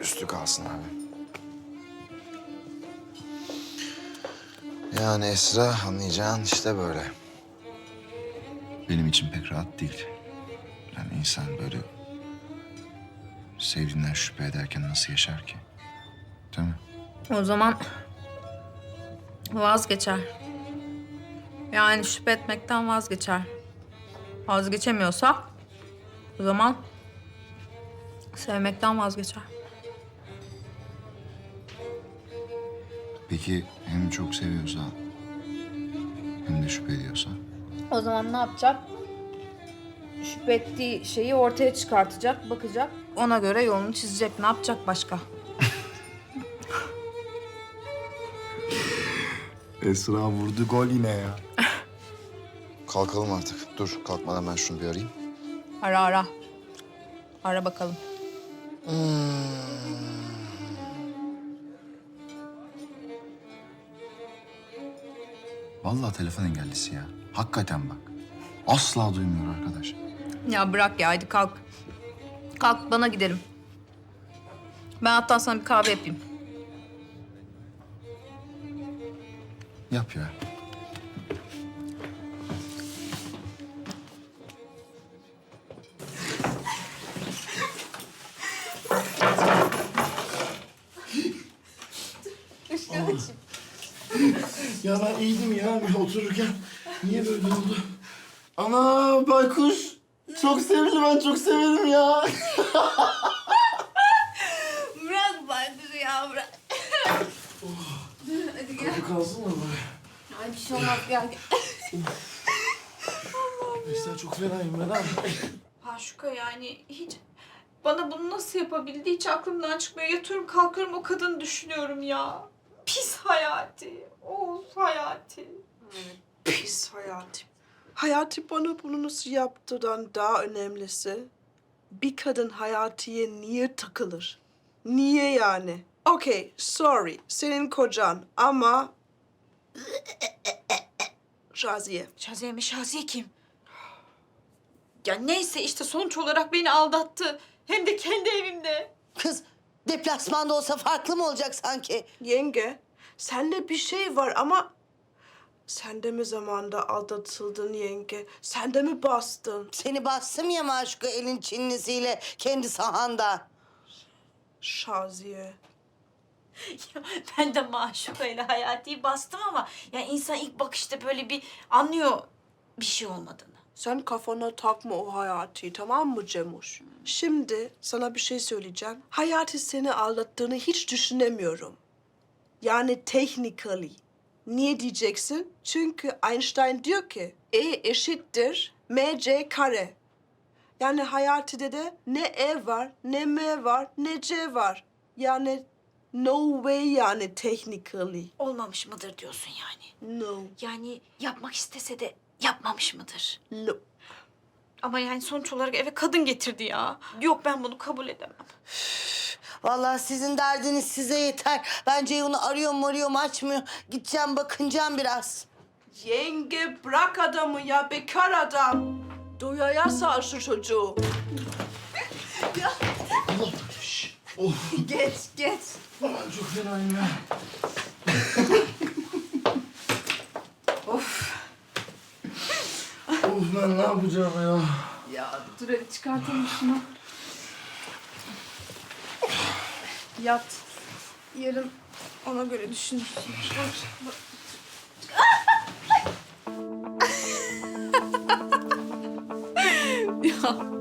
Üstü kalsın abi. Yani Esra anlayacağın işte böyle. Benim için pek rahat değil. Yani insan böyle sevdiğinden şüphe ederken nasıl yaşar ki? Değil mi? O zaman vazgeçer. Yani şüphe etmekten vazgeçer. Vazgeçemiyorsa o zaman sevmekten vazgeçer. Peki hem çok seviyorsa hem de şüphe ediyorsa? O zaman ne yapacak? Şüphe ettiği şeyi ortaya çıkartacak, bakacak. Ona göre yolunu çizecek. Ne yapacak başka? Esra vurdu gol yine ya. Kalkalım artık. Dur kalkmadan ben şunu bir arayayım. Ara ara. Ara bakalım. Vallahi telefon engellisi ya. Hakikaten bak. Asla duymuyor arkadaş. Ya bırak ya hadi kalk. Kalk bana gidelim. Ben hatta sana bir kahve yapayım. Yap ya. Ya ben iyiydim ya otururken. Niye böyle oldu? Ana baykuş. Çok sevdi ben çok severim ya. Bırak baykuş ya bırak. hadi gel. Bu kalsın mı böyle? Ay bir şey olmaz gel. Mesela çok fenayım ben abi. Paşuka yani hiç bana bunu nasıl yapabildi hiç aklımdan çıkmıyor. Yatıyorum kalkıyorum o kadını düşünüyorum ya. Hayati. Oğuz Hayati. Pis Hayati. Hayati bana bunu nasıl yaptıdan daha önemlisi. Bir kadın Hayati'ye niye takılır? Niye yani? Okay, sorry. Senin kocan ama... Şaziye. Şaziye mi Şaziye kim? Ya neyse işte sonuç olarak beni aldattı. Hem de kendi evimde. Kız deplasmanda olsa farklı mı olacak sanki? Yenge, sende bir şey var ama... Sen de mi zamanda aldatıldın yenge? Sen de mi bastın? Seni bastım ya maşuka elin çinlisiyle kendi sahanda. Şaziye. Ya ben de Maşuka ile Hayati'yi bastım ama ya insan ilk bakışta böyle bir anlıyor bir şey olmadığını. Sen kafana takma o Hayati tamam mı Cemuş? Şimdi sana bir şey söyleyeceğim. Hayati seni aldattığını hiç düşünemiyorum. Yani technically. Niye diyeceksin? Çünkü Einstein diyor ki E eşittir mc kare. Yani Hayati'de de ne E var, ne M var, ne C var. Yani no way yani technically. Olmamış mıdır diyorsun yani. No. Yani yapmak istese de yapmamış mıdır? No. Ama yani sonuç olarak eve kadın getirdi ya. Yok ben bunu kabul edemem. Vallahi sizin derdiniz size yeter. Ben Ceyhun'u arıyorum arıyorum açmıyor. Gideceğim bakınacağım biraz. Yenge bırak adamı ya bekar adam. Duyaya sar şu çocuğu. Geç geç. Ben çok fenayım ya. Of. Of ben ne yapacağım ya? Ya dur hadi çıkartalım şunu. Yat. Yarın ona göre düşünürsün. ya.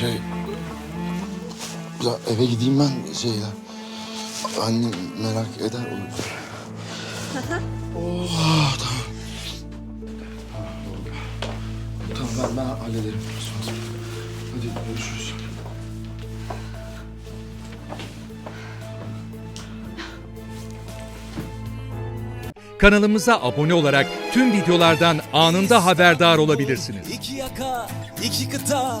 Şey... Ya eve gideyim ben şey ya. Annem merak eder olur. oh, tamam. Tamam ben, ben hallederim. Hadi görüşürüz. Kanalımıza abone olarak tüm videolardan anında haberdar olabilirsiniz. İki yaka, iki kıta,